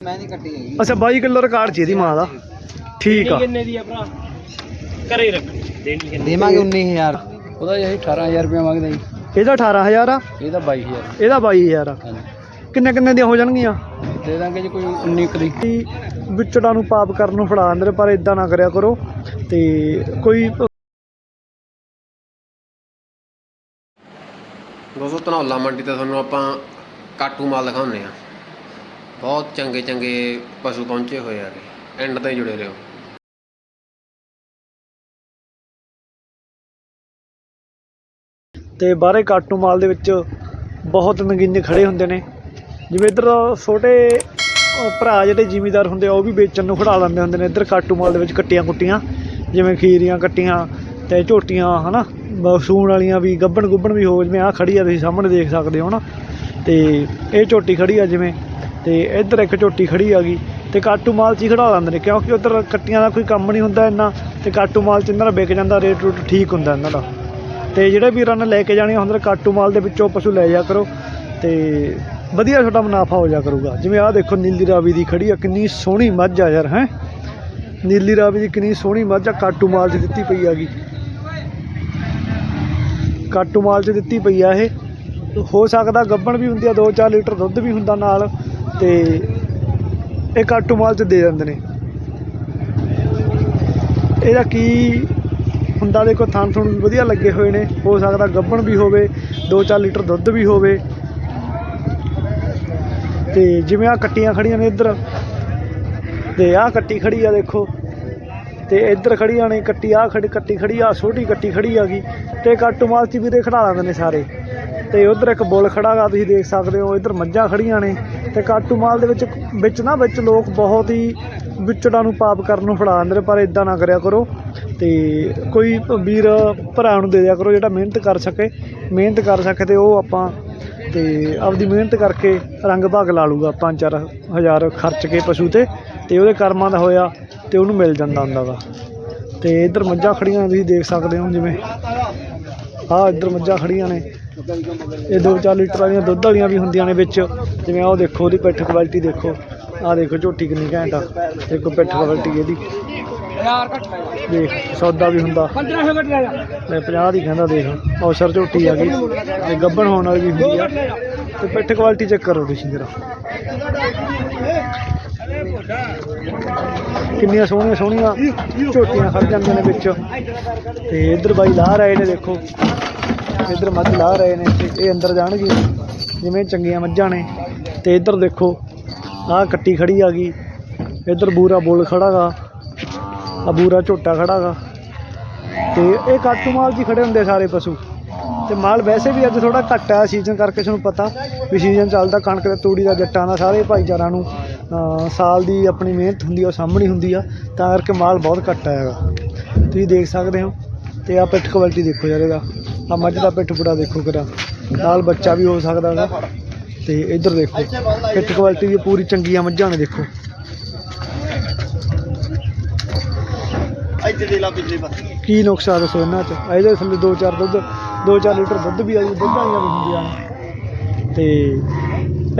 ਮੈਂ ਨਹੀਂ ਕੱਟੀ ਹੈਗੀ। ਅੱਛਾ 22 ਕਿਲੋ ਰਿਕਾਰਡ ਸੀ ਇਹਦੀ ਮਾਂ ਦਾ। ਠੀਕ ਆ। ਕਿੰਨੇ ਦੀ ਆ ਭਰਾ? ਘਰੇ ਰੱਖ। ਦੇਣੀ ਕਿੰਨੀ ਦੇਵਾਂਗੇ 19000 ਉਹਦਾ ਇਹ 18000 ਰੁਪਏ ਮੰਗਦਾ ਜੀ। ਇਹਦਾ 18000 ਆ? ਇਹਦਾ 22000 ਇਹਦਾ 22000 ਆ। ਕਿੰਨੇ ਕਿੰਨੇ ਦੀਆਂ ਹੋ ਜਾਣਗੀਆਂ? ਦੇ ਦਾਂਗੇ ਜੀ ਕੋਈ 19 ਕੁ ਦੀ। ਵਿਚੜਾ ਨੂੰ ਪਾਪ ਕਰਨ ਨੂੰ ਫੜਾ ਅੰਦਰ ਪਰ ਇਦਾਂ ਨਾ ਕਰਿਆ ਕਰੋ। ਤੇ ਕੋਈ ਦੋਸਤੋ ਧਨੌਲਾ ਮੰਡੀ ਤੇ ਤੁਹਾਨੂੰ ਆਪਾਂ ਕਾਟੂ ਮਾਲ ਦਿਖਾਉਂਦੇ ਆ ਬਹੁਤ ਚੰਗੇ ਚੰਗੇ ਪਸ਼ੂ ਪਹੁੰਚੇ ਹੋਏ ਆ ਐਂਡ ਤਾਈਂ ਜੁੜੇ ਰਹੋ। ਤੇ ਬਾਹਰੇ ਕਾਟੂ ਮਾਲ ਦੇ ਵਿੱਚ ਬਹੁਤ ਨਗੀਨੇ ਖੜੇ ਹੁੰਦੇ ਨੇ। ਜਿਵੇਂ ਇੱਧਰ ਛੋਟੇ ਭਰਾ ਜਿਹੜੇ ਜ਼ਿਮੀਦਾਰ ਹੁੰਦੇ ਆ, ਉਹ ਵੀ ਵੇਚਣ ਨੂੰ ਖੜਾ ਲੈਂਦੇ ਹੁੰਦੇ ਨੇ। ਇੱਧਰ ਕਾਟੂ ਮਾਲ ਦੇ ਵਿੱਚ ਕੱਟੀਆਂ ਕੁੱਟੀਆਂ, ਜਿਵੇਂ ਖੀਰੀਆਂ ਕੱਟੀਆਂ ਤੇ ਝੋਟੀਆਂ, ਹਨਾ? ਬ- ਸੂਣ ਵਾਲੀਆਂ ਵੀ, ਗੱਬਣ ਗੁੱਬਣ ਵੀ ਹੋ, ਜਿਵੇਂ ਆ ਖੜੀ ਆ, ਤੁਸੀਂ ਸਾਹਮਣੇ ਦੇਖ ਸਕਦੇ ਹੋ ਨਾ ਤੇ ਇਹ ਝੋਟੀ ਖੜੀ ਆ, ਜਿਵੇਂ ਤੇ ਇੱਧਰ ਇੱਕ ਝੋਟੀ ਖੜੀ ਆ ਗਈ ਤੇ ਕਾਟੂ ਮਾਲ 'ਚ ਹੀ ਖੜਾ ਲੈਂਦੇ ਨੇ, ਕਿਉਂਕਿ ਉੱਧਰ ਕੱਟੀਆਂ ਦਾ ਕੋਈ ਕੰਮ ਨਹੀਂ ਹੁੰਦਾ ਇੰਨਾ ਤੇ ਕਾਟੂ ਮਾਲ 'ਚ ਇਹਨਾਂ ਦਾ ਵਿਕ ਜਾਂਦਾ, ਰੇਟ ਰੂਟ ਠੀਕ ਹੁੰਦਾ ਇਹਨਾਂ ਦਾ। ਤੇ ਜਿਹੜੇ ਵੀਰਾਂ ਨੇ ਲੈ ਕੇ ਜਾਣੀਆਂ ਹੁੰਦੇ ਨੇ, ਕਾਟੂ ਮਾਲ ਦੇ ਵਿੱਚੋਂ ਪਸ਼ੂ ਲੈ ਜਾ ਕਰੋ ਤੇ ਵਧੀਆ ਤੁਹਾਡਾ ਮੁਨਾਫਾ ਹੋ ਜਾ ਕਰੂਗਾ। ਜਿਵੇਂ ਆਹ ਦੇਖੋ ਨੀਲੀ ਰਾਵੀ ਦੀ ਖੜੀ ਆ, ਕਿੰਨੀ ਸੋਹਣੀ ਮੱਝ ਆ ਯਾਰ, ਹੈ? ਨੀਲੀ ਰਾਵੀ ਦੀ ਕਿੰਨੀ ਸੋਹਣੀ ਮੱਝ ਆ, ਕਾਟੂ ਮਾਲ 'ਚ ਦਿੱਤੀ ਪਈ ਆ ਆਗੀ ਕਾਟੂ ਮਾਲ 'ਚ ਦਿੱਤੀ ਪਈ ਆ ਇਹ। ਹੋ ਸਕਦਾ ਗੱਬਣ ਵੀ ਹੁੰਦੀ ਆ 2-4 ਲੀਟਰ ਦੁੱਧ ਵੀ ਹੁੰਦਾ ਨਾਲ। ਤੇ ਇਹ ਕਾਟੂ ਮਾਲ 'ਚ ਦੇ ਦਿੰਦੇ ਨੇ। ਇਹਦਾ ਕੀ ਹੁੰਦਾ ਦੇਖੋ ਥਣ ਥਣ ਵੀ ਵਧੀਆ ਲੱਗੇ ਹੋਏ ਨੇ। ਹੋ ਸਕਦਾ ਗੱਬਣ ਵੀ ਹੋਵੇ 2-4 ਲੀਟਰ ਦੁੱਧ ਵੀ ਹੋਵੇ। ਤੇ ਜਿਵੇਂ ਆ ਕੱਟੀਆਂ ਖੜੀਆਂ ਨੇ ਇੱਧਰ। ਤੇ ਆਹ ਕੱਟੀ ਖੜੀ ਆ ਦੇਖੋ। ਤੇ ਇੱਧਰ ਖੜੀਆਂ ਨੇ, ਕੱਟੀ ਆਹ ਖੜੀ, ਕੱਟੀ ਖੜੀ ਆ ਛੋਟੀ ਕੱਟੀ ਖੜੀ ਆ ਗਈ। ਤੇ ਕਾਟੂ ਮਾਲ ਚ ਵੀਰੇ ਖੜਾ ਲੈਂਦੇ ਨੇ ਸਾਰੇ। ਤੇ ਉਧਰ ਇੱਕ ਬੁੱਲ ਖੜਾ ਗਾ ਤੁਸੀਂ ਦੇਖ ਸਕਦੇ ਹੋ, ਇੱਧਰ ਮੱਝਾਂ ਖੜੀਆਂ ਨੇ। ਤੇ ਕਾਟੂ ਮਾਲ ਦੇ ਵਿੱਚ ਵਿੱਚ ਨਾ ਵਿੱਚ ਲੋਕ ਬਹੁਤ ਹੀ ਵਿਚੜਾ ਨੂੰ ਪਾਪ ਕਰਨ ਨੂੰ ਫੜਾ ਦਿੰਦੇ ਨੇ, ਪਰ ਇਦਾਂ ਨਾ ਕਰਿਆ ਕਰੋ। ਤੇ ਕੋਈ ਵੀਰ ਭਰਾ ਨੂੰ ਦੇ ਦਿਆ ਕਰੋ ਜਿਹੜਾ ਮਿਹਨਤ ਕਰ ਸਕੇ, ਮਿਹਨਤ ਕਰ ਸਕੇ ਤੇ ਉਹ ਆਪਾਂ ਤੇ ਆਪਦੀ ਮਿਹਨਤ ਕਰਕੇ ਰੰਗ ਭਾਗ ਲਾ ਲੂਗਾ 5-4 ਹਜ਼ਾਰ ਖਰਚ ਕੇ ਪਸ਼ੂ ਤੇ ਤੇ ਉਹਦੇ ਕਰਮਾਂ ਦਾ ਹੋਇਆ ਤੇ ਉਹਨੂੰ ਮਿਲ ਜਾਂਦਾ ਹੁੰਦਾ ਵਾ। ਤੇ ਇੱਧਰ ਮੱਝਾਂ ਖੜੀਆਂ ਤੁਸੀਂ ਦੇਖ ਸਕਦੇ ਹੋ ਜਿਵੇਂ। ਆਹ ਇੱਧਰ ਮੱਝਾਂ ਖੜੀਆਂ ਨੇ। ਇਹ 2-4 ਲੀਟਰ ਵਾਲੀਆਂ ਦੁੱਧ ਵਾਲੀਆਂ ਵੀ ਹੁੰਦੀਆਂ ਨੇ ਵਿੱਚ। ਜਿਵੇਂ ਆਹ ਉਹ ਦੇਖੋ, ਉਹਦੀ ਪਿੱਠ ਕੁਆਲਿਟੀ ਦੇਖੋ। ਆਹ ਦੇਖੋ, ਝੋਟੀ ਕਿੰਨੀ ਘੈਂਟ ਆ। ਦੇਖੋ, ਪਿੱਠ ਕੁਆਲਿਟੀ ਇਹਦੀ। ਦੇਖ, ਸੌਦਾ ਵੀ ਹੁੰਦਾ। 1500 ਘਟ ਲੈ ਜਾ ਮੈਂ 50 ਦੀ ਕਹਿੰਦਾ, ਦੇਖ। ਔਸਰ ਝੋਟੀ ਆ ਗਈ। ਤੇ ਗੱਬਣ ਹੋਣ ਵਾਲੀ ਵੀ ਹੁੰਦੀ ਆ। ਤੇ ਪਿੱਠ ਕੁਆਲਿਟੀ ਚੈੱਕ ਕਰੋ ਤੁਸੀਂ ਜਰਾ। ਕਿੰਨੀਆਂ ਸੋਹਣੀਆਂ ਸੋਹਣੀਆਂ ਝੋਟੀਆਂ ਖੜ ਜਾਂਦੀਆਂ ਨੇ ਵਿੱਚ। ਤੇ ਇੱਧਰ ਬਾਈ ਲਾ ਰਹੇ ਨੇ, ਦੇਖੋ। ਇੱਧਰ ਮੱਝ ਲਾ ਰਹੇ ਨੇ ਤੇ ਇਹ ਅੰਦਰ ਜਾਣਗੇ, ਜਿਵੇਂ ਚੰਗੀਆਂ ਮੱਝਾਂ ਨੇ। ਤੇ ਇੱਧਰ ਦੇਖੋ, ਆਹ ਕੱਟੀ ਖੜੀ ਆ ਗਈ। ਇੱਧਰ ਬੂਰਾ ਬੋਲ ਖੜਾ ਗਾ ਆ ਬੂਰਾ ਝੋਟਾ ਖੜਾ ਗਾ। ਤੇ ਇਹ ਕਾਟੂ ਮਾਲ 'ਚ ਹੀ ਖੜੇ ਹੁੰਦੇ ਸਾਰੇ ਪਸ਼ੂ। ਤੇ ਮਾਲ ਵੈਸੇ ਵੀ ਅੱਜ ਥੋੜਾ ਘੱਟ ਆ ਸੀਜ਼ਨ ਕਰਕੇ ਤੁਹਾਨੂੰ ਪਤਾ ਵੀ ਸੀਜ਼ਨ ਚੱਲਦਾ, ਕਣਕ ਤੇ ਤੂੜੀ ਦਾ, ਜੱਟਾਂ ਦਾ, ਸਾਰੇ ਭਾਈਚਾਰਾਂ ਨੂੰ ਸਾਲ ਦੀ ਆਪਣੀ ਮਿਹਨਤ ਹੁੰਦੀ ਆ, ਉਹ ਸਾਹਮਣੀ ਹੁੰਦੀ ਆ, ਤਾਂ ਕਰਕੇ ਮਾਲ ਬਹੁਤ ਘੱਟ ਆਏਗਾ ਤੁਸੀਂ ਦੇਖ ਸਕਦੇ ਹੋ, ਤੇ ਆ ਪਿੱਠ ਕੁਆਲਿਟੀ ਦੇਖੋ ਯਾਰ ਇਹਦਾ। ਆ ਮੱਝ ਦਾ ਪਿੱਠ ਬੁੜਾ ਦੇਖੋ ਕਿਰਾ ਨਾਲ ਬੱਚਾ ਵੀ ਹੋ ਸਕਦਾ ਹੈਗਾ। ਤੇ ਇੱਧਰ ਦੇਖੋ ਪਿੱਠ ਕੁਆਲਿਟੀ ਵੀ ਪੂਰੀ ਚੰਗੀ ਆ ਮੱਝਾਂ ਨੇ ਦੇਖੋ। ਇੱਥੇ ਦੇ ਲਾ ਪਿਛਲੇ ਪਾਸੇ ਕੀ ਨੁਕਸਾ ਦੱਸੋ ਇਹਨਾਂ 'ਚ? ਇਹਦੇ ਥੱਲੇ 2-4 ਦੁੱਧ 2-4 ਲੀਟਰ ਦੁੱਧ ਵੀ ਆ ਜੀ ਦੁੱਧ ਵਾਲੀਆਂ ਵੀ ਹੁੰਦੀਆਂ ਨੇ। ਤੇ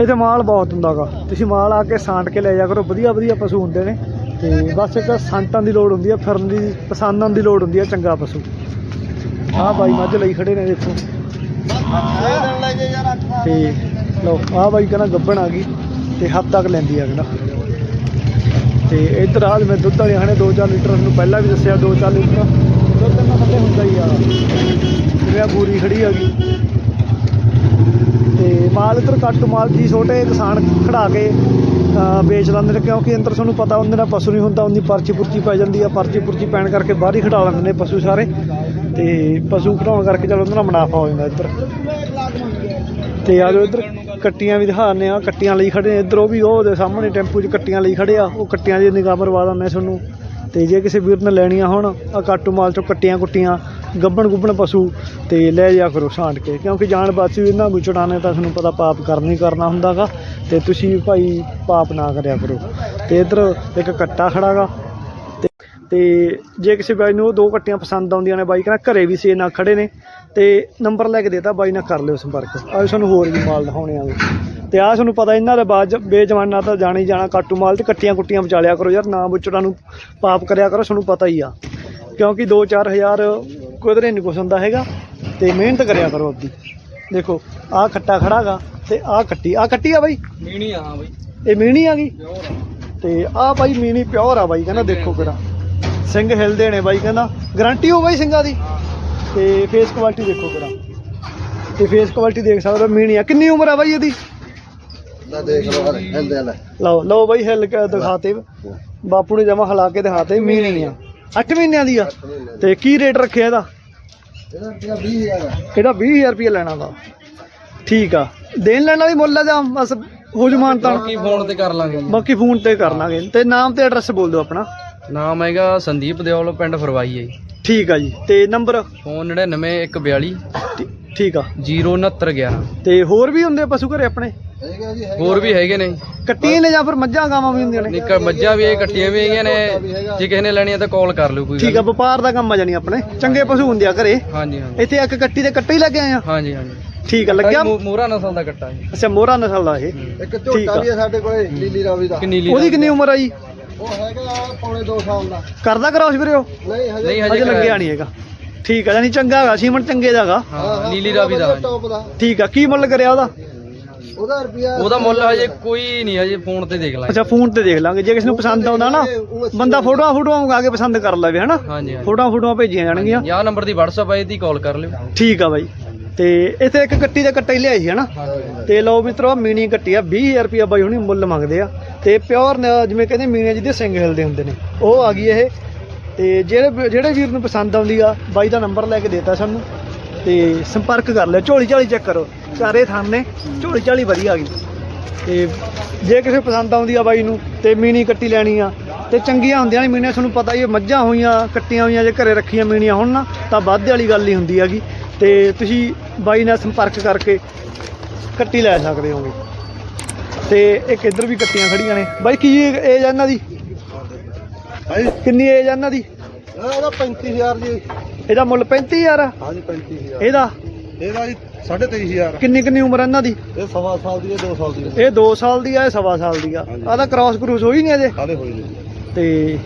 ਇਹਦੇ ਮਾਲ ਬਹੁਤ ਹੁੰਦਾਗਾ। ਤੁਸੀਂ ਮਾਲ ਆ ਕੇ ਸਾਂਟ ਕੇ ਲੈ ਜਾ ਕਰੋ ਵਧੀਆ ਵਧੀਆ ਪਸ਼ੂ ਹੁੰਦੇ ਨੇ। ਤੇ ਬਸ ਇੱਕ ਸਾਂਟਾਂ ਦੀ ਲੋੜ ਹੁੰਦੀ ਆ ਫਿਰਨ ਦੀ ਪਸੰਦਾਂ ਦੀ ਲੋੜ ਹੁੰਦੀ ਆ ਚੰਗਾ ਪਸ਼ੂ। ਆਹ ਬਾਈ ਮੱਝ ਲਈ ਖੜੇ ਨੇ ਦੇਖੋ। ਤੇ ਲਓ, ਆਹ ਬਾਈ ਕਹਿੰਦਾ ਗੱਬਣ ਆ ਗਈ ਤੇ ਹੱਦ ਤੱਕ ਲੈਂਦੀ ਆ ਕਹਿੰਦਾ। ਤੇ ਇੱਧਰ ਆ ਮੈਂ ਦੁੱਧ ਵਾਲੇ ਖਣੇ 2-4 ਲੀਟਰ, ਤੁਹਾਨੂੰ ਪਹਿਲਾਂ ਵੀ ਦੱਸਿਆ 2-4 ਲੀਟਰ। ਦੁੱਧ ਇਹਨਾਂ ਥੱਲੇ ਹੁੰਦਾ ਹੀ ਆ। ਜਿਵੇਂ ਬੂਰੀ ਖੜੀ ਆ ਗਈ। ਤੇ ਮਾਲ ਇੱਧਰ ਕੱਟ ਮਾਲ ਜੀ ਛੋਟੇ ਕਿਸਾਨ ਖੜਾ ਕੇ ਵੇਚ ਲੈਂਦੇ ਨੇ, ਕਿਉਂਕਿ ਅੰਦਰ ਤੁਹਾਨੂੰ ਪਤਾ ਉਹਦੇ ਨਾਲ ਪਸ਼ੂ ਨਹੀਂ ਹੁੰਦਾ ਉਹਦੀ ਪਰਚੀ ਪੁਰਚੀ ਪੈ ਜਾਂਦੀ ਆ ਪਰਚੀ ਪੁਰਚੀ ਪੈਣ ਕਰਕੇ ਬਾਹਰ ਹੀ ਖੜਾ ਲੈਂਦੇ ਨੇ ਪਸ਼ੂ ਸਾਰੇ। ਤੇ ਪਸ਼ੂ ਘਟਾਉਣ ਕਰਕੇ ਚਲੋ ਉਹਨਾਂ ਦਾ ਮੁਨਾਫਾ ਹੋ ਜਾਂਦਾ ਇੱਧਰ। ਤੇ ਆ ਜਾਓ ਇੱਧਰ, ਕੱਟੀਆਂ ਵੀ ਦਿਖਾਉਂਦੇ ਆ, ਕੱਟੀਆਂ ਲਈ ਖੜੇ ਨੇ ਇੱਧਰ ਉਹ ਵੀ ਉਹ ਦੇ ਸਾਹਮਣੇ ਟੈਂਪੂ 'ਚ ਕੱਟੀਆਂ ਲਈ ਖੜੇ ਆ। ਉਹ ਕੱਟੀਆਂ ਦੀ ਨਿਗਾਹ ਮਰਵਾ ਦਿੰਦੇ ਤੁਹਾਨੂੰ। ਤੇ ਜੇ ਕਿਸੇ ਵੀਰ ਨੇ ਲੈਣੀਆਂ ਹੋਣ, ਆ ਕਾਟੂ ਮਾਲ 'ਚੋਂ ਕੱਟੀਆਂ ਕੁੱਟੀਆਂ, ਗੱਬਣ ਗੁੱਬਣ ਪਸ਼ੂ, ਤੇ ਲੈ ਜਾ ਕਰੋ ਛਾਂਟ ਕੇ। ਕਿਉਂਕਿ ਜਾਨ ਬਾਚੀ ਇਹਨਾਂ ਨੂੰ ਚੜਾਣੇ ਤਾਂ ਤੁਹਾਨੂੰ ਪਤਾ ਪਾਪ ਕਰਨਾ ਹੀ ਕਰਨਾ ਹੁੰਦਾਗਾ। ਤੇ ਤੁਸੀਂ ਭਾਈ ਪਾਪ ਨਾ ਕਰਿਆ ਕਰੋ। ਤੇ ਇੱਧਰ ਇੱਕ ਕੱਟਾ ਖੜਾਗਾ। ਤੇ ਜੇ ਕਿਸੇ ਬਾਈ ਨੂੰ ਉਹ ਦੋ ਕੱਟੀਆਂ ਪਸੰਦ ਆਉਂਦੀਆਂ ਨੇ ਬਾਈ ਕਹਿੰਦਾ ਘਰੇ ਵੀ ਸੇ ਨਾਲ ਖੜੇ ਨੇ ਤੇ ਨੰਬਰ ਲੈ ਕੇ ਦੇਤਾ ਬਾਈ ਨਾਲ ਕਰ ਲਿਓ ਸੰਪਰਕ। ਆਓ ਸਾਨੂੰ ਹੋਰ ਵੀ ਮਾਲ ਦਿਖਾਉਣੇ ਆਗੇ ਤੇ ਆ ਤੁਹਾਨੂੰ ਪਤਾ ਇਹਨਾਂ ਦੇ ਬਾਅਦ ਬੇਜਮਾਨਾ ਤਾਂ ਜਾਣੀ ਜਾਣਾ ਕਾਟੂ ਮਾਲ ਤੇ ਕੱਟੀਆਂ ਕੁੱਟੀਆਂ ਵਿਚਾਲਿਆ ਕਰੋ ਯਾਰ ਨਾ ਬੁੱਚੜਾਂ ਨੂੰ ਪਾਪ ਕਰਿਆ ਕਰੋ ਤੁਹਾਨੂੰ ਪਤਾ ਹੀ ਆ। ਕਿਉਂਕਿ 2-4000 ਕੁਦਰੇ ਨਹੀਂ ਕੁਛ ਹੁੰਦਾ ਹੈਗਾ ਤੇ ਮਿਹਨਤ ਕਰਿਆ ਕਰੋ ਆਪਦੀ। ਦੇਖੋ ਆਹ ਖੱਟਾ ਖੜਾਗਾ ਤੇ ਆਹ ਕੱਟੀ ਆਹ ਕੱਟੀ ਆ ਬਾਈ? ਮੀਣੀ ਆ ਹਾਂ ਬਈ। ਇਹ ਮੀਣੀ ਆ ਗਈ? ਤੇ ਆਹ ਬਾਈ ਮੀਣੀ ਪਿਓਰ ਆ ਬਾਈ ਕਹਿੰਦਾ ਦੇਖੋ ਕਿਹੜਾ। ਸਿੰਘ ਹਿਲਦੇ ਨੇ ਬਾਈ ਕਹਿੰਦਾ ਗਾਰੰਟੀ ਹੋ ਬਾਈ ਸਿੰਘਾਂ ਦੀ। ਤੇ ਫੇਸ ਕੁਆਲਿਟੀ ਦੇਖੋ ਕਿਹੜਾ ਤੇ ਫੇਸ ਕੁਆਲਿਟੀ ਦੇਖ ਸਕਦੇ ਹੋ ਮੀਣੀ ਆ ਕਿੰਨੀ ਉਮਰ ਆ ਬਾਈ ਇਹਦੀ? ਨਾ ਦੇਖ ਲਓ ਹਿਲਦੇ ਲਓ ਲਓ ਬਾਈ ਹਿੱਲ ਕੇ ਦਿਖਾਤੇ। ਬਾਪੂ ਨੇ ਜਮਾ ਹਿਲਾ ਕੇ ਦਿਖਾਤੇ ਮੀਣੀ ਆ 8 ਮਹੀਨਿਆਂ ਦੀ ਆ? ਤੇ ਕੀ ਰੇਟ ਰੱਖਿਆ ਇਹਦਾ? ਇਹਦਾ ਰੁਪਿਆ 20000 ਆ। ਇਹਦਾ 20000 ਰੁਪਏ ਲੈਣਾ ਦਾ ਠੀਕ ਆ। ਦੇਣ ਲੈਣਾ ਵੀ ਮੁੱਲ ਆ ਜਾਂ ਬਸ ਹੋ ਜਮਾਨ ਤਾਂ ਬਾਕੀ ਫੋਨ ਤੇ ਕਰ ਲਾਂਗੇ। ਬਾਕੀ ਫੋਨ ਤੇ ਕਰ ਲਾਂਗੇ। ਤੇ ਨਾਮ ਤੇ ਐਡਰੈਸ ਬੋਲ ਦਿਓ ਆਪਣਾ। ਨਾਮ ਹੈਗਾ ਸੰਦੀਪ ਦਿਓਲ ਪਿੰਡ ਫਰਵਾਈ ਹੈ ਜੀ। ਠੀਕ ਆ ਜੀ। ਤੇ ਨੰਬਰ? ਫੋਨ 99142 ਠੀਕ ਆ। 06911 ਤੇ ਹੋਰ ਵੀ ਹੁੰਦੇ ਪਸ਼ੂ ਘਰੇ ਆਪਣੇ? ਹੈਗਾ ਜੀ ਹੋਰ ਵੀ ਹੈਗੇ ਨੇ। ਕੱਟੀਆਂ ਨੇ ਜਾਂ ਫਿਰ ਮੱਝਾਂ ਗਾਵਾਂ ਵੀ ਹੁੰਦੀਆਂ ਨੇ? ਨਿੱਕਾ ਮੱਝਾਂ ਵੀ ਇਹ ਕੱਟੀਆਂ ਵੀ ਹੈਗੀਆਂ ਨੇ। ਜੇ ਕਿਸੇ ਨੇ ਲੈਣੀਆਂ ਤਾਂ ਕਾਲ ਕਰ ਲਿਓ ਕੋਈ ਠੀਕ ਆ ਵਪਾਰ ਦਾ ਕੰਮ ਆ ਜਾਣੀ ਆਪਣੇ। ਚੰਗੇ ਪਸ਼ੂ ਹੁੰਦੇ ਆ ਘਰੇ। ਹਾਂਜੀ ਹਾਂਜੀ। ਇੱਥੇ ਇੱਕ ਕੱਟੀ ਦੇ ਕੱਟੇ ਹੀ ਲੱਗੇ ਆਏ ਆ। ਹਾਂਜੀ ਹਾਂਜੀ। ਠੀਕ ਆ ਲੱਗਿਆ? ਮੂ- ਮੂਹਰਾ ਨਸਲ ਦਾ ਕੱਟਾ ਜੀ। ਅੱਛਾ ਮੋਹਰਾ ਨਸਲ ਦਾ ਇਹ। ਇੱਕ ਝੋਟਾ। ਵੀ ਆ ਸਾਡੇ ਕੋਲੇ ਨੀਲੀ ਰਾਵੀ ਦਾ। ਕਿ ਨੀਲੀ ਉਹਦੀ ਕਿੰਨੀ ਉਮਰ ਆ ਜੀ? ਉਹ ਹੈਗਾ ਪੌਣੇ 2 ਸਾਲ ਦਾ। ਕਰਦਾ ਕਰਾਉਸ ਵੀਰੇ ਉਹ? ਨਹੀਂ ਹਜੇ ਨਹੀਂ ਅਜੇ ਹਜੇ ਲੱਗਿਆ ਨਹੀਂ। ਹੈਗਾ। ਠੀਕ ਆ ਜਾਨੀ ਚੰਗਾ ਹੈਗਾ ਸੀਮਨ ਚੰਗੇ ਦਾਗਾ ਹਾਂ ਨੀਲੀ ਰਾਵੀ ਦਾ। ਟੌਪ ਦਾ। ਠੀਕ ਆ ਕੀ ਮੁੱਲ ਕਰਿਆ ਉਹਦਾ? ਉਹਦਾ ਰੁਪਿਆ ਉਹਦਾ ਮੁੱਲ ਹਜੇ ਕੋਈ ਨਹੀਂ ਹਜੇ ਫੋਨ ਤੇ ਦੇਖ ਲਾਂਗੇ। ਅੱਛਾ ਫੋਨ ਤੇ ਦੇਖ ਲਾਂਗੇ। ਜੇ ਕਿਸੇ ਨੂੰ ਪਸੰਦ ਆਉਂਦਾ ਨਾ ਬੰਦਾ ਫੋਟੋਆਂ ਫੋਟੋਆਂ ਮੰਗਾ ਕੇ ਪਸੰਦ ਕਰ ਲਵੇ ਹਨਾ? ਫੋਟੋਆਂ ਫੋਟੋਆਂ ਭੇਜੀਆਂ ਜਾਣਗੀਆਂ। ਯਾ ਨੰਬਰ ਦੀ WhatsApp ਹੈ ਇਹਦੀ ਕਾਲ ਕਰ ਲਿਓ। ਠੀਕ ਆ ਬਾਈ। ਤੇ ਇੱਥੇ ਇੱਕ ਕੱਟੀ ਦੇ ਕੱਟੇ ਲਿਆਈ ਸੀ ਹਨਾ ਤੇ ਲਓ ਮਿੱਤਰੋ ਮੀਣੀ ਕੱਟੀ ਆ 20000 ਰੁਪਿਆ ਬਾਈ ਹੁਣੀ ਮੁੱਲ ਮੰਗਦੇ ਆ। ਤੇ ਪਿਓਰ ਜਿਵੇਂ ਕਹਿੰਦੇ ਮੀਣੀਆਂ ਜਿਹਦੇ ਸਿੰਘ ਹਿਲਦੇ ਹੁੰਦੇ ਨੇ ਉਹ ਆ ਗਈ ਇਹ। ਤੇ ਜਿਹੜੇ ਜਿਹੜੇ ਵੀਰ ਨੂੰ ਪਸੰਦ ਆਉਂਦੀ ਆ ਬਾਈ ਦਾ ਨੰਬਰ ਲੈ ਕੇ ਦੇਤਾ ਸਾਨੂੰ। ਤੇ ਸੰਪਰਕ ਕਰ ਲਿਓ ਝੋਲੀ ਝਾਲੀ ਚੈੱਕ ਕਰੋ। ਚਾਰੇ ਥਾਂ ਨੇ ਝੋਲੀ ਝਾਲੀ ਵਧੀਆ ਆ ਗਈ। ਤੇ ਜੇ ਕਿਸੇ ਪਸੰਦ ਆਉਂਦੀ ਆ ਬਾਈ ਨੂੰ ਤੇ ਮੀਣੀ ਕੱਟੀ ਲੈਣੀ ਆ। ਤੇ ਚੰਗੀਆਂ ਹੁੰਦੀਆਂ ਨੇ ਮੀਣੀਆਂ ਤੁਹਾਨੂੰ ਪਤਾ ਹੀ ਹੈ ਮੱਝਾਂ ਹੋਈਆਂ ਕੱਟੀਆਂ ਹੋਈਆਂ ਜੇ ਘਰੇ ਰੱਖੀਆਂ ਮੀਣੀਆਂ ਹੋਣ ਨਾ ਤਾਂ ਵਾਧੇ ਵਾਲੀ ਗੱਲ ਹੀ ਹੁੰਦੀ ਹੈਗੀ। ਤੇ ਤੁਸੀਂ ਬਾਈ ਨਾਲ ਸੰਪਰਕ ਕਰਕੇ ਕੱਟੀ ਲੈ ਸਕਦੇ ਹੋਗੇ। ਤੇ ਇੱਕ ਇੱਧਰ ਵੀ ਕੱਟੀਆਂ ਖੜੀਆਂ ਨੇ। ਬਾਈ ਕੀ ਏਜ ਇਹਨਾਂ ਦੀ? ਹਾਂਜੀ ਕਿੰਨੀ ਏਜ ਇਹਨਾਂ ਦੀ? ਇਹਦਾ 35000 ਜੀ। ਇਹਦਾ ਮੁੱਲ 35000 ਆ? ਹਾਂਜੀ 35000 ਇਹਦਾ? ਇਹਦਾ ਜੀ 23500 ਕਿੰਨੀ ਕਿੰਨੀ ਉਮਰ ਇਹਨਾਂ ਦੀ? ਇਹ ਸਵਾ ਸਾਲ ਦੀ ਹੈ 2 ਸਾਲ ਦੀ ਹੈ ਇਹ 2 ਸਾਲ ਦੀ ਆ ਇਹ ਸਵਾ ਸਾਲ ਦੀ ਆ। ਤਾਂ ਕ੍ਰਾਸ ਕਰੂਸ ਹੋਈ ਨਹੀਂ ਅਜੇ। ਹਾਲੇ ਹੋਈ ਨਹੀਂ। ਤੇ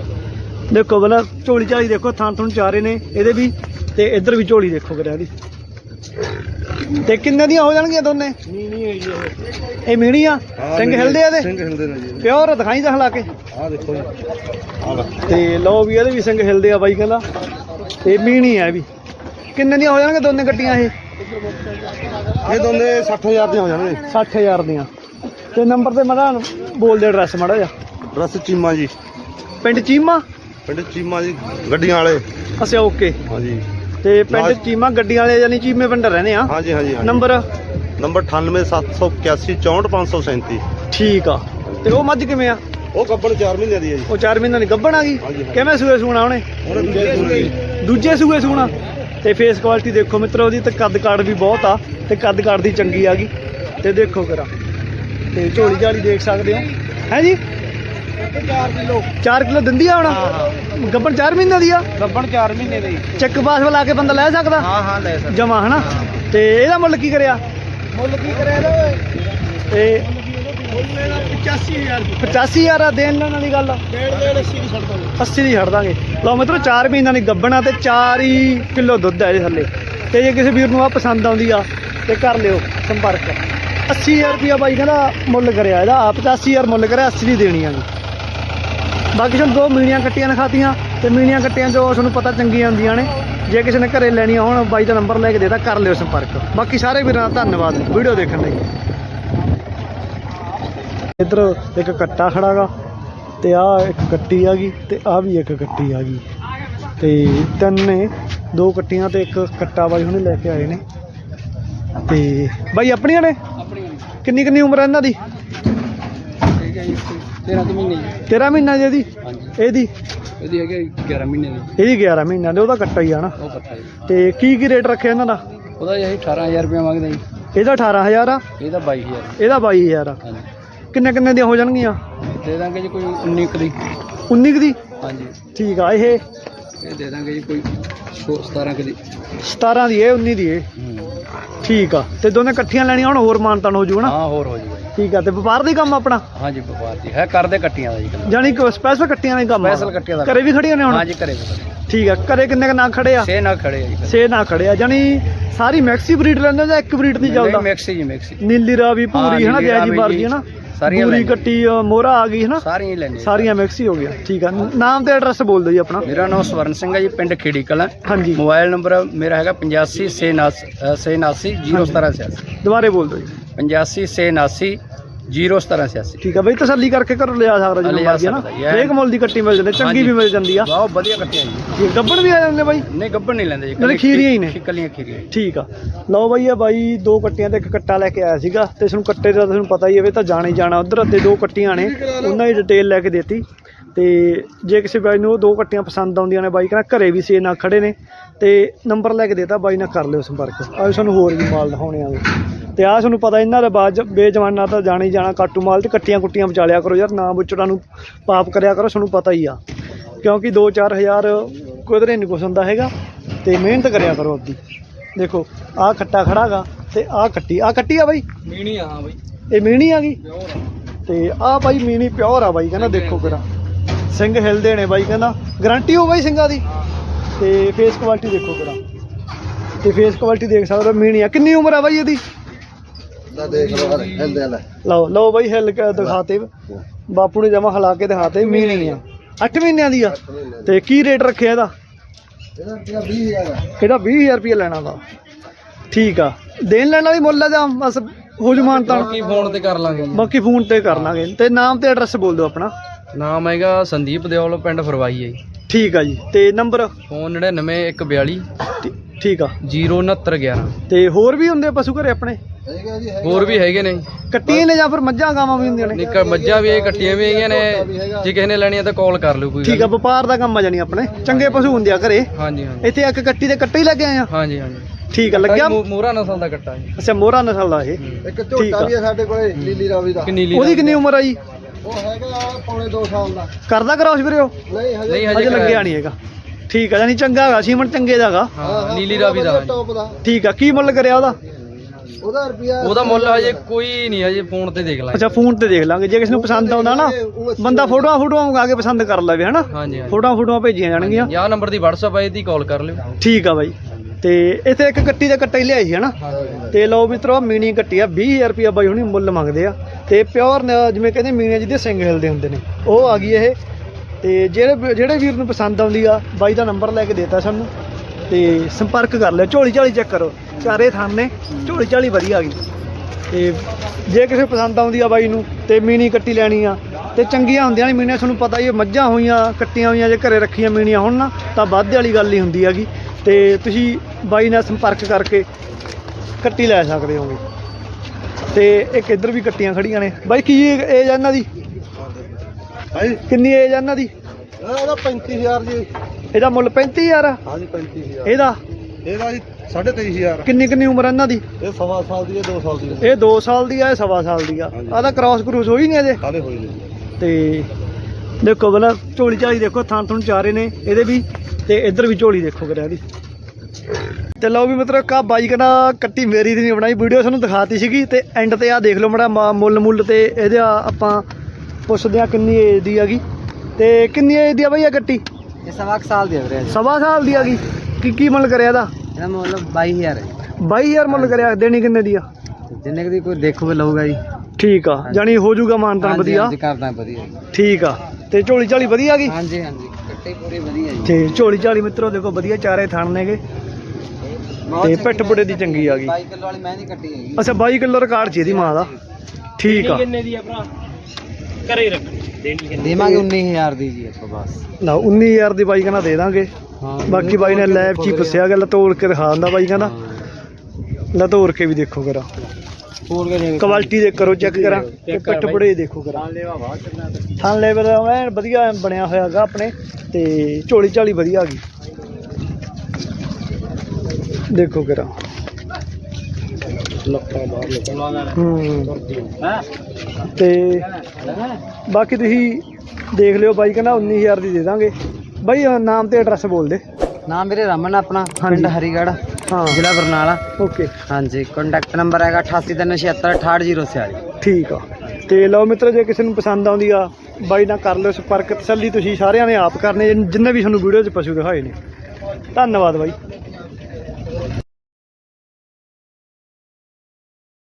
ਦੇਖੋ ਬਲਾ ਝੋਲੀ ਝਾਲੀ ਦੇਖੋ ਥਾਂ ਥਣ ਚਾਰੇ ਨੇ ਇਹਦੇ ਵੀ ਤੇ ਇੱਧਰ ਵੀ ਝੋਲੀ ਦੇਖੋ ਕਰਿਆ ਦੀ ਤੇ ਕਿੰਨੇ ਦੀਆਂ ਹੋ ਜਾਣਗੀਆਂ ਦੋਨੇ? ਨਹੀਂ ਨਹੀਂ ਹੈ ਜੀ ਇਹ ਇਹ ਮੀਣੀ ਆ ਸਿੰਘ ਹਿਲਦੇ ਆ ਇਹਦੇ ਸਿੰਘ ਹਿਲਦੇ ਨੇ ਜੀ। ਪਿਓਰ ਦਿਖਾਈ ਤਾਂ ਹਲਾ ਕੇ। ਆਹ ਦੇਖੋ ਜੀ। ਆਹ ਲੈ। ਤੇ ਲਓ ਵੀ ਇਹਦੇ ਵੀ ਸਿੰਘ ਹਿਲਦੇ ਆ ਬਾਈ ਕਹਿੰਦਾ। ਤੇ ਮੀਣੀ ਆ ਇਹ ਵੀ। ਕਿੰਨੇ ਦੀਆਂ ਹੋ ਜਾਣਗੀਆਂ ਦੋਨੇ ਗੱਡੀਆਂ ਇਹ? ਇਹ ਦੋਨੇ 60000 ਦੀਆਂ ਹੋ ਜਾਣਗੇ 60000 ਦੀਆਂ। ਤੇ ਨੰਬਰ ਤੇ ਮੜਾ ਬੋਲ ਦੇ ਐਡਰੈਸ ਮੜਾ ਜਾ ਰਸ ਚੀਮਾ ਜੀ। ਪਿੰਡ ਚੀਮਾ? ਪਿੰਡ ਚੀਮਾ ਜੀ ਗੱਡੀਆਂ ਵਾਲੇ। ਅੱਛਾ ਓਕੇ ਹਾਂਜੀ। ਤੇ ਪਿੰਡ ਚੀਮਾ ਗੱਡੀਆਂ ਵਾਲੇ ਯਾਨੀ ਚੀਮੇ ਪਿੰਡ ਰਹਿੰਦੇ ਆ। ਹਾਂਜੀ ਹਾਂਜੀ ਹਾਂਜੀ। ਨੰਬਰ ਨੰਬਰ 98781 64537 ਠੀਕ ਆ। ਤੇ ਉਹ ਮੱਝ ਕਿਵੇਂ ਆ? ਉਹ ਗੱਬੜ 4 ਮਹੀਨਿਆਂ ਦੀ ਹੈ ਜੀ। ਉਹ 4 ਮਹੀਨਿਆਂ ਦੀ ਗੱਭਣ ਆ ਗਈ? ਹਾਂਜੀ। ਕਿਵੇਂ ਸੂਏ ਸੂਣਾ ਉਹਨੇ? ਉਹਨੇ ਦੂਜੇ ਸੂਏ ਦੂਜੇ ਸੂਏ ਸੂਣਾ। ਤੇ ਫੇਸ ਕੁਆਲਿਟੀ ਦੇਖੋ ਮਿੱਤਰੋ ਉਹਦੀ ਤੇ ਕੱਦ ਕਾੜ ਵੀ ਬਹੁਤ ਆ ਤੇ ਕੱਦ ਕਾੜ ਦੀ ਚੰਗੀ ਆ ਗਈ। ਤੇ ਦੇਖੋ ਕਰਾ। ਤੇ ਝੋਲੀ ਝਾਲੀ ਦੇਖ ਸਕਦੇ ਹੋ। ਹੈ ਜੀ? 4 ਕਿਲੋ। 4 ਕਿਲੋ ਦਿੰਦੀ ਆ ਹੁਣ? ਗੱਭਣ 4 ਮਹੀਨਿਆਂ ਦੀ ਆ? ਲੱਭਣ 4 ਮਹੀਨੇ ਦੇ। ਚੈੱਕ ਪਾਸ ਲਾ ਕੇ ਬੰਦਾ ਲੈ ਸਕਦਾ? ਹਾਂ ਹਾਂ ਲੈ ਸਰ ਜਮਾ ਹਨਾ? ਤੇ ਇਹਦਾ ਮੁੱਲ ਕੀ ਕਰਿਆ? ਮੁੱਲ ਕੀ ਕਰਿਆ ਇਹਦਾ ਤੇ 85000 85000 ਆ ਦੇਣ ਲੈਣ ਵਾਲੀ ਗੱਲ? ਆ ਡੇਢ ਡੇਢ 80 ਦੀ ਛੱਡ ਦਾਂਗੇ। 80 ਦੀ ਛੱਡ ਦਾਂਗੇ। ਲਓ ਮਿੱਤਰੋ 4 ਮਹੀਨਿਆਂ ਦੀ ਗੱਬਣਾ ਤੇ 4 ਹੀ ਕਿਲੋ ਦੁੱਧ ਹੈ ਇਹਦੇ ਥੱਲੇ। ਤੇ ਜੇ ਕਿਸੇ ਵੀਰ ਨੂੰ ਆ ਪਸੰਦ ਆਉਂਦੀ ਆ ਤੇ ਕਰ ਲਿਓ ਸੰਪਰਕ। 80000 ਰੁਪਿਆ ਬਾਈ ਕਹਿੰਦਾ ਮੁੱਲ ਕਰਿਆ ਇਹਦਾ। ਆ 85000 ਮੁੱਲ ਕਰਿਆ 80 ਦੀ ਦੇਣੀ ਆ ਜੀ। ਬਾਕੀ ਤੁਹਾਨੂੰ ਦੋ ਮੀਣੀਆਂ ਕੱਟੀਆਂ ਦਿਖਾਤੀਆਂ ਤੇ ਮੀਣੀਆਂ ਕੱਟੀਆਂ ਜੋ ਤੁਹਾਨੂੰ ਪਤਾ ਚੰਗੀਆਂ ਹੁੰਦੀਆਂ ਨੇ। ਜੇ ਕਿਸੇ ਨੇ ਘਰੇ ਲੈਣੀਆਂ ਹੋਣ ਬਾਈ ਦਾ ਨੰਬਰ ਲੈ ਕੇ ਦੇਤਾ ਕਰ ਲਿਓ ਸੰਪਰਕ। ਬਾਕੀ ਸਾਰੇ ਵੀਰਾਂ ਦਾ ਧੰਨਵਾਦ। ਵੀਡੀਓ ਦੇਖਣ ਲਈ। ਇੱਧਰ ਇੱਕ ਕੱਟਾ ਖੜਾਗਾ ਤੇ ਆ ਇੱਕ ਕੱਟੀ ਆ ਗਈ ਤੇ ਆ ਵੀ ਇੱਕ ਕੱਟੀ ਆ ਗਈ। ਤੇ ਤਿੰਨ ਨੇ ਦੋ ਕੱਟੀਆਂ ਤੇ ਇੱਕ ਕੱਟਾ ਬਾਈ ਹੁਣੇ ਲੈ ਕੇ ਆਏ ਨੇ। ਤੇ ਬਾਈ ਆਪਣੀਆਂ ਨੇ? ਕਿੰਨੀ ਕਿੰਨੀ ਉਮਰ ਹੈ ਇਹਨਾਂ ਦੀ? ਹੈ ਜੀ 13 ਮਹੀਨੇ ਜੀ। 13 ਮਹੀਨਾ ਦੀ ਇਹਦੀ? ਹਾਂਜੀ। ਇਹਦੀ? ਇਹਦੀ ਹੈਗੀ 11 ਮਹੀਨੇ ਦੀ। ਇਹਦੀ 11 ਮਹੀਨਾ ਦੇ ਉਹਦਾ ਕੱਟਾ ਹੀ ਆ ਨਾ। ਉਹ ਪੱਤਾ ਜੀ। ਤੇ ਕੀ ਕੀ ਰੇਟ ਰੱਖਿਆ ਇਹਨਾਂ ਦਾ? ਉਹਦਾ ਜੀ 18000 ਰੁਪਏ ਮੰਗਦੇ ਜੀ। ਇਹਦਾ 18000 ਆ? ਇਹਦਾ 22000 ਇਹਦਾ 22000 ਆ। ਹਾਂਜੀ। ਕਿੰਨੇ ਕਿੰਨੇ ਦੀਆਂ ਹੋ ਜਾਣਗੀਆਂ? ਦੇ ਦਾਂਗੇ ਜੀ ਕੋਈ 19 ਕੁ ਦੀ। 19 ਕੁ ਦੀ? ਹਾਂਜੀ। ਠੀਕ ਆ ਇਹ? ਇਹ ਦੇ ਦਾਂਗੇ ਜੀ ਕੋਈ 17 ਕੁ ਦੀ। 17 ਦੀ ਇਹ 19 ਦੀ ਇਹ? ਠੀਕ ਆ ਤੇ ਦੋਨੇ ਇਕੱਠੀਆਂ ਲੈਣੀਆਂ ਹੁਣ ਹੋਰ ਮਾਨਤਾਨ ਹੋ ਜੂ ਨਾ? ਹਾਂ ਹੋਰ ਹੋ ਜੀ ਠੀਕ ਆ ਤੇ ਵਪਾਰ ਦਾ ਹੀ ਕੰਮ ਆਪਣਾ? ਹਾਂਜੀ ਵਪਾਰ ਜੀ ਹੈ ਕਰਦੇ ਕੱਟੀਆਂ ਦਾ ਜੀ ਕੰਮ। ਜਾਨੀ ਕਿ ਸਪੈਸ਼ਲ ਕੱਟੀਆਂ ਦਾ ਹੀ ਕੰਮ ਆ? Special ਕੱਟੀਆਂ ਦਾ। ਘਰੇ ਵੀ ਖੜੀਆਂ ਨੇ ਹੁਣ? ਹਾਂਜੀ ਘਰੇ ਵੀ ਠੀਕ ਆ ਘਰੇ ਕਿੰਨੇ ਕ ਨਾ ਖੜੇ ਆ? ਸੇ ਨਾ ਖੜੇ ਆ ਜੀ ਛੇ ਨਾ ਖੜੇ ਆ ਜਾਨੀ ਸਾਰੀ ਮੈਕਸੀ ਬਰੀਡ ਲੈਂਦੇ ਜਾਂ ਇੱਕ ਬਰੀਡ ਨਹੀਂ ਚੱਲਦਾ? ਮਿਕਸੀ ਜੀ ਮਿਕਸੀ। ਨੀਲੀ ਰਾਵੀ ਭੂਰੀ ਹਾਂ, ਹਨਾ ਨੀਲੀ ਰਾਵੀ ਵਰਗੀ ਜੀ। ਹਨਾ? ਸਾਰੀਆਂ ਪੂਰੀ ਲੈਣੀਆਂ। ਕੱਟੀ ਅ, ਮੋਹਰਾ ਆ ਗਈ ਹਨਾ? ਸਾਰੀਆਂ ਹੀ ਲੈਣੀਆਂ ਸਾਰੀਆਂ ਮਿਕਸ ਹੀ ਹੋ ਗਿਆ ਠੀਕ ਆ। ਨਾਮ ਤੇ ਐਡਰੈਸ ਬੋਲ ਦਿਓ ਜੀ ਆਪਣਾ। ਮੇਰਾ ਨਾਮ ਸਵਰਨ ਸਿੰਘ ਹੈ ਜੀ ਪਿੰਡ ਖੇੜੀ ਕਲਾਂ। ਹਾਂਜੀ। ਮੋਬਾਈਲ ਨੰਬਰ ਮੇਰਾ ਹੈਗਾ 85 077 01786 ਦੁਬਾਰੇ ਬੋਲ ਦਿਓ ਜੀ। 85 077 01786 ਠੀਕ ਆ ਬਈ ਤਸੱਲੀ ਕਰਕੇ ਘਰੋਂ ਲਿਆ ਸਕਦਾ ਜਦੋਂ ਲਿਆ ਮਰਜ਼ੀ ਹਨਾ ਸਕਦਾ। ਹਰੇਕ ਮੁੱਲ ਦੀ ਕੱਟੀ ਮਿਲ ਜਾਂਦੀ ਚੰਗੀ ਹਾਂਜੀ। ਵੀ ਮਿਲ ਜਾਂਦੀ ਆ। ਬਹੁਤ ਵਧੀਆ ਕੱਟੀਆਂ ਜੀ। ਗੱਬਣ ਵੀ ਆ ਜਾਂਦੇ ਬਾਈ? ਨਹੀਂ ਗੱਬਣ ਨਹੀਂ ਲੈਂਦੇ ਜੀ ਨਾਲੇ ਖੀਰੀਆਂ ਹੀ ਨੇ। ਕੱਲੀਆਂ ਖੀਰੀਆਂ ਜੀ। ਠੀਕ ਆ। ਲਓ ਬਾਈ ਇਹ ਬਾਈ ਦੋ ਕੱਟੀਆਂ ਤੇ ਇੱਕ ਕੱਟਾ ਲੈ ਕੇ ਆਇਆ ਸੀਗਾ। ਤੇ ਤੁਹਾਨੂੰ ਕੱਟੇ ਦਾ ਤੁਹਾਨੂੰ ਪਤਾ ਹੀ ਹੈ ਵੀ ਇਹ ਤਾਂ ਜਾਣਾ ਹੀ ਜਾਣਾ। ਉਧਰ ਤੇ ਦੋ ਕੱਟੀਆਂ ਨੇ ਉਹਨਾਂ ਦੀ ਡਿਟੇਲ ਲੈ ਕੇ ਦਿੱਤੀ। ਤੇ ਜੇ ਕਿਸੇ ਬਾਈ ਨੂੰ ਉਹ ਦੋ ਕੱਟੀਆਂ ਪਸੰਦ ਆਉਂਦੀਆਂ ਨੇ ਬਾਈ ਕਹਿੰਦਾ ਘਰੇ ਵੀ ਸੇ ਨਾਲ ਖੜੇ ਨੇ ਤੇ ਨੰਬਰ ਲੈ ਕੇ ਦਿੱਤਾ ਬਾਈ ਨਾਲ ਕਰ ਲਿਓ ਸੰਪਰਕ। ਆਓ ਤੁਹਾਨੂੰ ਹੋਰ ਵੀ ਮਾਲ ਦਿਖਾਉਣੇ ਆਗੇ ਤੇ ਆ ਤੁਹਾਨੂੰ ਪਤਾ ਇਹਨਾਂ ਦੇ ਬਾਅਦ 'ਚ ਬੇਜਵਾਨਾ ਤਾਂ ਜਾਣਾ ਜਾਣਾ ਕਾਟੂ ਮਾਲ ਤੇ ਕੱਟੀਆਂ ਕੁੱਟੀਆਂ ਵਿਚਾਲਿਆ ਕਰੋ ਯਾਰ ਨਾ ਬੁੱਚੜਾਂ ਨੂੰ ਪਾਪ ਕਰਿਆ ਕਰੋ ਤੁਹਾਨੂੰ ਪਤਾ ਹੀ ਆ। ਕਿਉਂਕਿ 2-4000 ਕੁਦਰੇ ਨਹੀਂ ਕੁਛ ਹੁੰਦਾ ਹੈਗਾ ਤੇ ਮਿਹਨਤ ਕਰਿਆ ਕਰੋ ਆਪਦੀ। ਦੇਖੋ ਆਹ ਖੱਟਾ ਖੜਾਗਾ ਤੇ ਆਹ ਕੱਟੀ ਆਹ ਕੱਟੀ ਆ ਬਾਈ? ਮੀਣੀ ਆ ਹਾਂ ਬਈ। ਇਹ ਮੀਣੀ ਆ ਗਈ? ਤੇ ਆਹ ਬਾਈ ਮੀਣੀ ਪਿਓਰ ਆ ਬਾਈ ਕਹਿੰਦਾ ਦੇਖੋ ਕਿਹੜਾ। ਸਿੰਘ ਹਿਲਦੇ ਨੇ ਬਾਈ ਕਹਿੰਦਾ ਗਾਰੰਟੀ ਹੋ ਬਾਈ ਸਿੰਘਾਂ ਦੀ। ਤੇ ਫੇਸ ਕੁਆਲਿਟੀ ਦੇਖੋ ਕਿਹੜਾ। ਤੇ ਫੇਸ ਕੁਆਲਿਟੀ ਦੇਖ ਸਕਦੇ ਹੋ ਮੀਣੀ ਆ। ਕਿੰਨੀ ਉਮਰ ਆ ਬਾਈ ਇਹਦੀ? ਲੈ ਦੇਖ ਲਓ ਹਿਲਦੇ ਲਓ ਲਓ ਬਾਈ ਹਿੱਲ ਕੇ ਦਿਖਾਤੇ। ਬਾਪੂ ਨੇ ਜਮਾ ਹਿਲਾ ਕੇ ਦਿਖਾਤੇ ਮੀਣੀ ਆ। 8 ਮਹੀਨਿਆਂ ਦੀ ਆ। ਤੇ ਕੀ ਰੇਟ ਰੱਖਿਆ ਇਹਦਾ? ਇਹਦਾ ਰੁਪਿਆ 20000 ਆ। ਇਹਦਾ 20000 ਰੁਪਏ ਲੈਣਾ ਦਾ ਠੀਕ ਆ। ਦੇਣ ਲੈਣ ਵਾਲੀ ਮੁੱਲ ਆ ਜਾਂ ਬਸ ਹੋ ਜਮਾਨ ਤਾਂ ਕੀ ਫੋਨ ਤੇ ਕਰ ਲਾਂਗੇ। ਬਾਕੀ ਫੋਨ ਤੇ ਕਰ ਲਾਂਗੇ। ਤੇ ਨਾਮ ਤੇ ਐਡਰੈਸ ਬੋਲ ਦਿਓ ਆਪਣਾ। ਨਾਮ ਹੈਗਾ ਸੰਦੀਪ ਦਿਓਲ ਪਿੰਡ ਫਰਵਾਈ ਹੈ ਜੀ। ਠੀਕ ਆ ਜੀ। ਤੇ ਨੰਬਰ? ਫੋਨ 99142 ਠੀਕ ਆ। 06911 ਤੇ ਹੋਰ ਵੀ ਹੁੰਦੇ ਪਸ਼ੂ ਘਰੇ ਆਪਣੇ? ਹੈਗਾ ਜੀ ਹੋਰ ਵੀ ਹੈਗੇ ਨੇ। ਕੱਟੀਆਂ ਨੇ ਜਾਂ ਫਿਰ ਮੱਝਾਂ ਗਾਵਾਂ ਵੀ ਹੁੰਦੀਆਂ ਨੇ? ਨਿੱਕਾ ਮੱਝਾਂ ਵੀ ਇਹ ਕੱਟੀਆਂ ਵੀ ਹੈਗੀਆਂ ਨੇ। ਜੇ ਕਿਸੇ ਨੇ ਲੈਣੀਆਂ ਤਾਂ ਕਾਲ ਕਰ ਲਿਓ ਕੋਈ ਠੀਕ ਆ ਵਪਾਰ ਦਾ ਕੰਮ ਆ ਜਾਣੀ ਆਪਣੇ। ਚੰਗੇ ਪਸ਼ੂ ਹੁੰਦੇ ਆ ਘਰੇ। ਹਾਂਜੀ ਹਾਂਜੀ। ਇੱਥੇ ਇੱਕ ਕੱਟੀ ਦੇ ਕੱਟੇ ਹੀ ਲੱਗੇ ਆ। ਹਾਂਜੀ ਹਾਂਜੀ। ਠੀਕ ਆ ਲੱਗਿਆ? ਮੋਹਰਾ ਨਸਲ ਦਾ ਕੱਟਾ ਜੀ। ਅੱਛਾ ਮੋਹਰਾ ਨਸਲ ਦਾ ਇਹ। ਇੱਕ ਝੋਟਾ। ਵੀ ਆ ਸਾਡੇ ਕੋਲੇ ਲੀਲੀ ਰਾਵੀ ਦਾ। ਕਿ ਨੀਲੀ ਉਹਦੀ ਕਿੰਨੀ ਉਮਰ ਆ ਜੀ? ਉਹ ਹੈਗਾ ਪੌਣੇ 2 ਸਾਲ ਦਾ। ਕਰਦਾ ਕਰਾਉਸ ਵੀਰੇ ਉਹ? ਨਹੀਂ ਹਜੇ ਲੱਗਿਆ ਨਹੀਂ। ਹੈਗਾ। ਠੀਕ ਆ ਯਾਨੀ ਚੰਗਾ ਹੈਗਾ ਸੀਮਨ ਚੰਗੇ ਦਾਗਾ ਹਾਂ ਨੀਲੀ ਰਾਵੀ ਦਾ। ਟੌਪ ਦਾ। ਠੀਕ ਆ ਕੀ ਮੁੱਲ ਕਰਿਆ ਉਹਦਾ? ਉਹਦਾ ਰੁਪਿਆ ਉਹਦਾ ਮੁੱਲ ਹਜੇ ਕੋਈ ਨਹੀਂ ਹਜੇ ਫੋਨ ਤੇ ਦੇਖ ਲਾਂਗੇ। ਅੱਛਾ ਫੋਨ ਤੇ ਦੇਖ ਲਾਂਗੇ। ਜੇ ਕਿਸੇ ਨੂੰ ਪਸੰਦ ਆਉਂਦਾ ਨਾ ਬੰਦਾ ਫੋਟੋਆਂ ਫੋਟੋਆਂ ਮੰਗਾ ਕੇ ਪਸੰਦ ਕਰ ਲਵੇ ਹਨਾ? ਫੋਟੋਆਂ ਫੋਟੋਆਂ ਭੇਜੀਆਂ ਜਾਣਗੀਆਂ। ਜਾਂ ਨੰਬਰ ਦੀ WhatsApp ਹੈ ਇਹਦੀ ਕਾਲ ਕਰ ਲਿਓ। ਠੀਕ ਆ ਬਾਈ। ਤੇ ਇੱਥੇ ਇੱਕ ਕੱਟੀ ਦੇ ਕੱਟਾ ਹੀ ਲਿਆਈ ਸੀ ਹਨਾ ਤੇ ਲਓ ਮਿੱਤਰੋ ਮੀਣੀ ਕੱਟੀ ਆ 20000 ਰੁਪਿਆ ਬਾਈ ਹੁਣੀ ਮੁੱਲ ਮੰਗਦੇ ਆ। ਤੇ ਪਿਓਰ ਜਿਵੇਂ ਕਹਿੰਦੇ ਮੀਣੇ ਜਿਹਦੇ ਸਿੰਘ ਹਿਲਦੇ ਹੁੰਦੇ ਨੇ ਉਹ ਆ ਗਈ ਇਹ। ਤੇ ਜਿਹੜੇ ਜਿਹੜੇ ਵੀਰ ਨੂੰ ਪਸੰਦ ਆਉਂਦੀ ਆ ਬਾਈ ਦਾ ਨੰਬਰ ਲੈ ਕੇ ਦੇਤਾ ਸਾਨੂੰ। ਤੇ ਸੰਪਰਕ ਕਰ ਲਿਓ ਝੋਲੀ ਝਾਲੀ ਚੈੱਕ ਕਰੋ ਚਾਰੇ ਥਾਂ ਨੇ ਝੋਲੀ ਝਾਲੀ ਵਧੀਆ ਆ ਗਈ। ਤੇ ਜੇ ਕਿਸੇ ਨੂੰ ਪਸੰਦ ਆਉਂਦੀ ਆ ਬਾਈ ਨੂੰ ਤੇ ਮੀਣੀ ਕੱਟੀ ਲੈਣੀ ਆ। ਤੇ ਚੰਗੀਆਂ ਹੁੰਦੀਆਂ ਨੇ ਮੀਣੀਆਂ ਤੁਹਾਨੂੰ ਪਤਾ ਹੀ ਹੈ ਮੱਝਾਂ ਹੋਈਆਂ ਕੱਟੀਆਂ ਹੋਈਆਂ ਜੇ ਘਰੇ ਰੱਖੀਆਂ ਮੀਣੀਆਂ ਹੋਣ ਨਾ ਤਾਂ ਵਾਧੇ ਵਾਲੀ ਗੱਲ ਹੀ ਹੁੰਦੀ ਹੈਗੀ। ਤੇ ਤੁਸੀਂ ਬਾਈ ਨਾਲ ਸੰਪਰਕ ਕਰਕੇ ਕੱਟੀ ਲੈ ਸਕਦੇ ਹੋਗੇ। ਤੇ ਇੱਕ ਇੱਧਰ ਵੀ ਕੱਟੀਆਂ ਖੜੀਆਂ ਨੇ। ਬਾਈ ਕੀ ਏਜ ਆ ਇਹਨਾਂ ਦੀ? ਹਾਂਜੀ ਕਿੰਨੀ ਏਜ ਆ ਇਹਨਾਂ ਦੀ? ਉਹਦਾ 35000 ਜੀ। ਇਹਦਾ ਮੁੱਲ 35000 ਆ? ਹਾਂਜੀ 35000 ਇਹਦਾ? ਇਹਦਾ ਜੀ 23500 ਕਿੰਨੀ ਕਿੰਨੀ ਉਮਰ ਇਹਨਾਂ ਦੀ? ਇਹ ਸਵਾ ਸਾਲ ਦੀ ਹੈ 2 ਸਾਲ ਦੀ ਹੈ ਇਹ 2 ਸਾਲ ਦੀ ਆ ਇਹ ਸਵਾ ਸਾਲ ਦੀ ਆ। ਤਾਂ ਕ੍ਰਾਸ ਕਰੂਸ ਹੋਈ ਨਹੀਂ ਅਜੇ? ਕਾਲੇ ਹੋਏ ਨੇ ਤੇ ਦੇਖੋ ਬਲਾ ਝੋਲੀ ਝਾਲੀ ਦੇਖੋ ਥਾਂ ਥਣ ਚਾਰੇ ਨੇ ਇਹਦੇ ਵੀ ਤੇ ਇੱਧਰ ਵੀ ਝੋਲੀ ਦੇਖੋ ਕਰਿਆ ਦੀ ਤੇ ਲਓ ਵੀ ਮਤਲਬ ਕਾ ਬਾਈ ਕਹਿੰਦਾ ਕੱਟੀ ਮੇਰੀ ਦੀ ਨਹੀਂ ਬਣਾਈ ਵੀਡੀਓ ਤੁਹਾਨੂੰ ਦਿਖਾਤੀ ਸੀਗੀ ਤੇ ਐਂਡ ਤੇ ਆ ਦੇਖ ਲਓ ਮੜਾ ਮੁੱਲ ਮੁੱਲ ਤੇ ਇਹਦੇ ਆਪਾਂ ਪੁੱਛਦੇ ਆ ਕਿੰਨੀ ਏਜ ਦੀ ਹੈਗੀ। ਤੇ ਕਿੰਨੀ ਏਜ ਦੀ ਆ ਬਈ ਆ ਕੱਟੀ? ਇਹ ਸਵਾ ਕੁ ਸਾਲ ਦੀ ਹੈ ਵੀਰੇ ਜੀ ਸਵਾ ਸਾਲ ਦੀ ਹੈਗੀ। ਕੀ ਕੀ ਮੁੱਲ ਕਰਿਆ ਇਹਦਾ? ਇਹਦਾ ਮੁੱਲ 22000 ਹੈ। 22000 ਮੁੱਲ ਕਰਿਆ ਦੇਣੀ ਕਿੰਨੇ ਦੀ ਆ? ਜਿੰਨੇ ਕੁ ਦੀ ਕੋਈ ਦੇਖੂਗਾ ਲਊਗਾ ਜੀ। ਠੀਕ ਆ ਜਾਨੀ ਹੋ ਜਾਊਗਾ ਮਾਨਤਾਨ ਹਾਂਜੀ, ਵਧੀਆ। ਹਾਂਜੀ ਕਰਦਾ ਵਧੀਆ। ਜੀ। ਠੀਕ ਆ। ਤੇ ਝੋਲੀ ਝਾਲੀ ਵਧੀਆ ਹੈਗੀ ਹਾਂਜੀ ਹਾਂਜੀ। ਕੱਟੇ ਪੂਰੀ ਵਧੀਆ ਜੀ। ਤੇ ਝੋਲੀ ਝਾਲੀ ਮਿੱਤਰੋ ਦੇਖੋ ਵਧੀਆ ਚਾਰੇ ਥਣ ਨੇਗੇ। ਤੇ ਪਿੱਠ ਪੁੜੇ ਦੀ ਚੰਗੀ ਆ ਗਈ। 22 ਕਿਲੋ ਵਾਲੀ ਮਹਿੰਦੀ ਕੱਟੀ ਹੈਗੀ ਅੱਛਾ 22 ਕਿਲੋ ਰਿਕਾਰਡ ਸੀ ਇਹਦੀ ਮਾਂ ਦਾ। ਠੀਕ ਆ। ਦੇਵਾਂਗੇ 19000 ਦੀ ਜੀ ਆਪਾਂ ਬਸ। ਨਾ 19000 ਦੀ ਬਾਈ ਕਹਿੰਦਾ ਦੇ ਦਾਂਗੇ। ਹਾਂ ਬਾਕੀ ਬਾਈ ਨੇ ਲੈਬ ਚ ਹੀ ਪੁੱਛਿਆ ਗਿਆ ਲਤੋੜ ਕੇ ਦਿਖਾ ਦਿੰਦਾ ਬਾਈ ਕਹਿੰਦਾ। ਲਤੋੜ ਕੇ ਵੀ ਦੇਖੋ ਕਰਾ ਹੋਰ ਕੁਆਲਿਟੀ ਦੇ ਕਰੋ ਚੈੱਕ ਕਰਾਂ। ਤੇ ਪਿੱਠ ਪੁੜੇ ਦੀ ਦੇਖੋ ਕਰਾ। ਥਣ ਲੈਵਲ ਐਨ ਵਧੀਆ ਬਣਿਆ ਹੋਇਆ ਹੈਗਾ ਆਪਣੇ ਤੇ ਝੋਲੀ ਝਾਲੀ ਵਧੀਆ ਆ ਗਈ। ਦੇਖੋ ਕਰਾ। ਹੂੰ। ਤੇ ਬਾਕੀ ਤੁਸੀਂ ਦੇਖ ਲਿਓ ਬਾਈ ਕਹਿੰਦਾ 19000 ਦੀ ਦੇ ਦਾਂਗੇ। ਬਾਈ ਨਾਮ ਤੇ ਐਡਰੈਸ ਬੋਲ ਦੇ। ਨਾਮ ਵੀਰੇ ਰਮਨ ਆਪਣਾ। ਪਿੰਡ ਹਰੀਗੜ੍ਹ। ਹਾਂ। ਜ਼ਿਲ੍ਹਾ ਬਰਨਾਲਾ। ਓਕੇ। ਹਾਂਜੀ ਕੰਟੈਕਟ ਨੰਬਰ ਹੈਗਾ 883676 68046 ਠੀਕ ਆ। ਤੇ ਲਓ ਮਿੱਤਰੋ ਜੇ ਕਿਸੇ ਨੂੰ ਪਸੰਦ ਆਉਂਦੀ ਆ ਬਾਈ ਨਾਲ ਕਰ ਲਿਓ ਸੰਪਰਕ ਤਸੱਲੀ ਤੁਸੀਂ ਸਾਰਿਆਂ ਨੇ ਆਪ ਕਰਨੇ ਜਿੰਨੇ ਵੀ ਤੁਹਾਨੂੰ ਵੀਡੀਓ 'ਚ ਪਸ਼ੂ ਦਿਖਾਏ ਨੇ। ਧੰਨਵਾਦ ਬਾਈ।